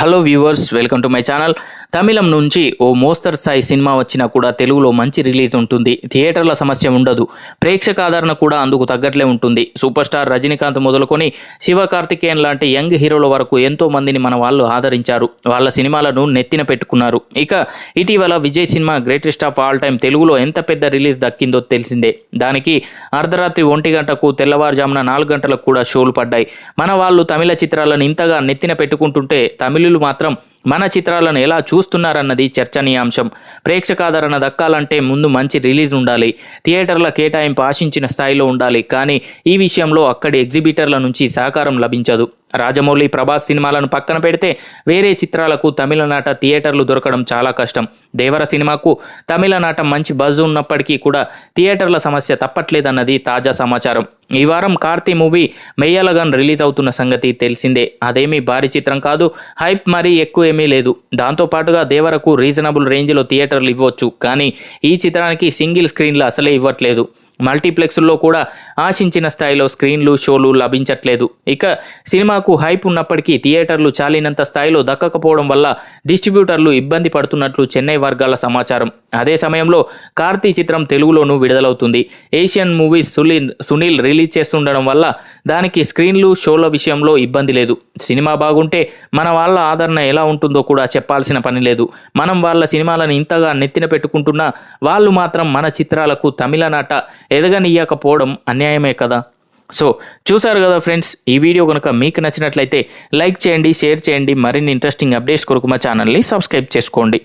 Hello viewers welcome to my channel. Tamil నుంచి ఓ మోస్తర్ స్థాయి సినిమా వచ్చినా కూడా తెలుగులో మంచి రిలీజ్ ఉంటుంది. థియేటర్ల సమస్య ఉండదు. ప్రేక్షక ఆదరణ కూడా అందుకు తగ్గట్లే ఉంటుంది. సూపర్ స్టార్ రజనీకాంత్ మొదలుకొని శివ కార్తికేయన్ లాంటి యంగ్ హీరోల వరకు ఎంతో మందిని మన వాళ్ళు ఆదరించారు. వాళ్ళ సినిమాలను నెత్తిన పెట్టుకున్నారు. ఇక ఇటీవల Vijay cinema greatest of all time తెలుగులో ఎంత పెద్ద రిలీజ్ దక్కిందో తెలిసిందే. దానికి అర్ధరాత్రి ఒంటి గంటకు తెల్లవారుజామున నాలుగు గంటలకు కూడా షోలు పడ్డాయి. మన వాళ్ళు తమిళ చిత్రాలను ఇంతగా నెత్తిన పెట్టుకుంటుంటే తమిళులు మాత్రం మన చిత్రాలను ఎలా చూస్తున్నారన్నది చర్చనీయాంశం. ప్రేక్షకాదరణ దక్కాలంటే ముందు మంచి రిలీజ్ ఉండాలి. థియేటర్ల కేటాయింపు ఆశించిన స్థాయిలో ఉండాలి. కానీ ఈ విషయంలో అక్కడి ఎగ్జిబిటర్ల నుంచి సహకారం లభించదు. రాజమౌళి ప్రభాస్ సినిమాలను పక్కన పెడితే వేరే చిత్రాలకు తమిళనాట థియేటర్లు దొరకడం చాలా కష్టం. దేవర సినిమాకు తమిళనాట మంచి బజ్ ఉన్నప్పటికీ కూడా థియేటర్ల సమస్య తప్పట్లేదన్నది తాజా సమాచారం. ఈ వారం కార్తీ మూవీ మెయ్యలగన్ రిలీజ్ అవుతున్న సంగతి తెలిసిందే. అదేమీ భారీ చిత్రం కాదు హైప్ మరీ ఎక్కువ ఏమీ లేదు. దాంతోపాటుగా దేవరకు రీజనబుల్ రేంజ్లో థియేటర్లు ఇవ్వచ్చు. కానీ ఈ చిత్రానికి సింగిల్ స్క్రీన్లు అసలే ఇవ్వట్లేదు. మల్టీప్లెక్స్లో కూడా ఆశించిన స్థాయిలో స్క్రీన్లు షోలు లభించట్లేదు. ఇక సినిమాకు హైప్ ఉన్నప్పటికీ థియేటర్లు చాలినంత స్థాయిలో దక్కకపోవడం వల్ల డిస్ట్రిబ్యూటర్లు ఇబ్బంది పడుతున్నట్లు చెన్నై వర్గాల సమాచారం. అదే సమయంలో కార్తీ చిత్రం తెలుగులోనూ విడుదలవుతుంది. Asian movies Sunil Sunil release చేస్తుండడం వల్ల దానికి స్క్రీన్లు షోల విషయంలో ఇబ్బంది లేదు. సినిమా బాగుంటే మన వాళ్ళ ఆదరణ ఎలా ఉంటుందో కూడా చెప్పాల్సిన పని లేదు. మనం వాళ్ళ సినిమాలను ఇంతగా నెత్తిన పెట్టుకుంటున్నా వాళ్ళు మాత్రం మన చిత్రాలకు తమిళనాట ఎదగనియ్యకపోవడం అన్యాయమే కదా. సో చూసారు కదా ఫ్రెండ్స్ ఈ వీడియో కనుక మీకు నచ్చినట్లయితే లైక్ చేయండి షేర్ చేయండి మరిన్ని ఇంట్రెస్టింగ్ అప్డేట్స్ కొరకు మా ఛానల్ని సబ్స్క్రైబ్ చేసుకోండి.